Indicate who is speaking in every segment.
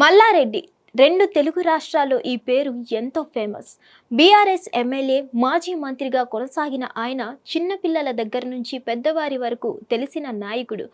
Speaker 1: మల్లారెడ్డి. రెండు తెలుగు రాష్ట్రాల్లో ఈ పేరు ఎంతో ఫేమస్. బీఆర్ఎస్ ఎమ్మెల్యే మాజీ మంత్రిగా కొనసాగిన ఆయన చిన్నపిల్లల దగ్గర నుంచి పెద్దవారి వరకు తెలిసిన నాయకుడు.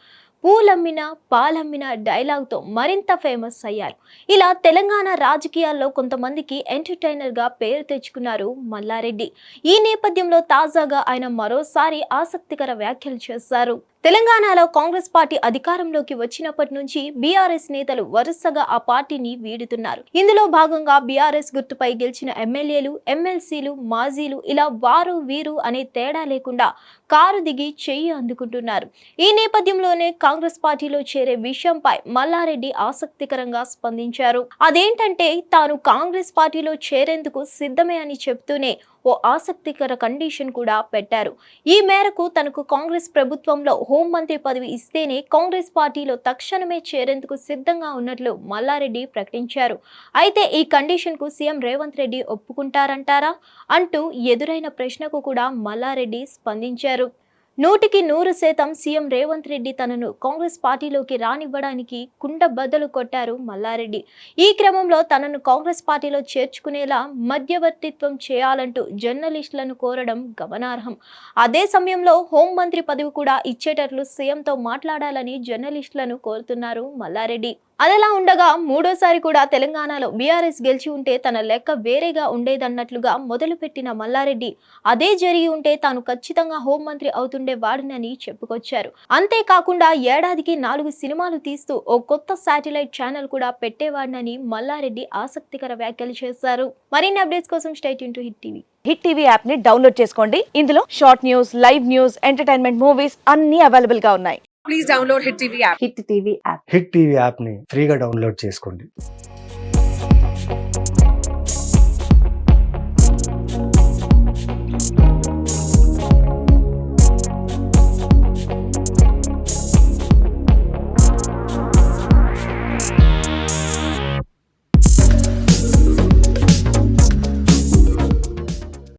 Speaker 1: పూలమ్మిన పాలమ్మిన డైలాగ్తో మరింత ఫేమస్ అయ్యారు. ఇలా తెలంగాణ రాజకీయాల్లో కొంతమందికి ఎంటర్టైనర్గా పేరు తెచ్చుకున్నారు మల్లారెడ్డి. ఈ నేపథ్యంలో తాజాగా ఆయన మరోసారి ఆసక్తికర వ్యాఖ్యలు చేశారు. తెలంగాణలో కాంగ్రెస్ పార్టీ అధికారంలోకి వచ్చినప్పటి నుంచి బీఆర్ఎస్ నేతలు వరుసగా ఆ పార్టీని వీడుతున్నారు. ఇందులో భాగంగా బీఆర్ఎస్ గుర్తుపై గెలిచిన ఎమ్మెల్యేలు ఎమ్మెల్సీలు మాజీలు ఇలా వారు వీరు అనే తేడా లేకుండా కారు దిగి చెయ్యి అందుకుంటున్నారు. ఈ నేపథ్యంలోనే కాంగ్రెస్ పార్టీలో చేరే విషయంపై మల్లారెడ్డి ఆసక్తికరంగా స్పందించారు. అదేంటంటే తాను కాంగ్రెస్ పార్టీలో చేరేందుకు సిద్ధమే అని చెప్తూనే ఓ ఆసక్తికర కండిషన్ కూడా పెట్టారు. ఈ మేరకు తనకు కాంగ్రెస్ ప్రభుత్వంలో హోంమంత్రి పదవి ఇస్తేనే కాంగ్రెస్ పార్టీలో తక్షణమే చేరేందుకు సిద్ధంగా ఉన్నట్లు మల్లారెడ్డి ప్రకటించారు. అయితే ఈ కండిషన్కు సీఎం రేవంత్ రెడ్డి ఒప్పుకుంటారంటారా? అంటూ ఎదురైన ప్రశ్నకు కూడా మల్లారెడ్డి స్పందించారు. నూటికి నూరు శాతం సీఎం రేవంత్ రెడ్డి తనను కాంగ్రెస్ పార్టీలోకి రానివ్వడానికి కుండ బద్దలు కొట్టారు మల్లారెడ్డి. ఈ క్రమంలో తనను కాంగ్రెస్ పార్టీలో చేర్చుకునేలా మధ్యవర్తిత్వం చేయాలంటూ జర్నలిస్టులను కోరడం గమనార్హం. అదే సమయంలో హోంమంత్రి పదవి కూడా ఇచ్చేటట్లు సీఎంతో మాట్లాడాలని జర్నలిస్టులను కోరుతున్నారు మల్లారెడ్డి. అదలా ఉండగా మూడోసారి కూడా తెలంగాణలో బీఆర్ఎస్ గెలిచి ఉంటే తన లెక్క వేరేగా ఉండేదన్నట్లుగా మొదలుపెట్టిన మల్లారెడ్డి. అదే జరిగి ఉంటే తాను ఖచ్చితంగా హోంమంత్రి అవుతున్న వాడినని చెప్పుకొచ్చారు. అంతేకాకుండా ఏడాదికి నాలుగు సినిమాలు తీస్తూ ఓ కొత్త శాటిలైట్ ఛానల్ కూడా పెట్టేవాడినని మల్లారెడ్డి ఆసక్తికర వ్యాఖ్యలు చేశారు. మరిన్ని అప్డేట్స్ కోసం state into hit TV.
Speaker 2: Hit TV యాప్ని డౌన్లోడ్ చేసుకోండి. ఇందులో short news live news entertainment movies అన్ని అవైలబుల్గా ఉన్నాయి.
Speaker 3: Please download Hit TV app.
Speaker 4: Hit TV app
Speaker 5: hit TV యాప్ని ఫ్రీగా డౌన్లోడ్ చేసుకోండి.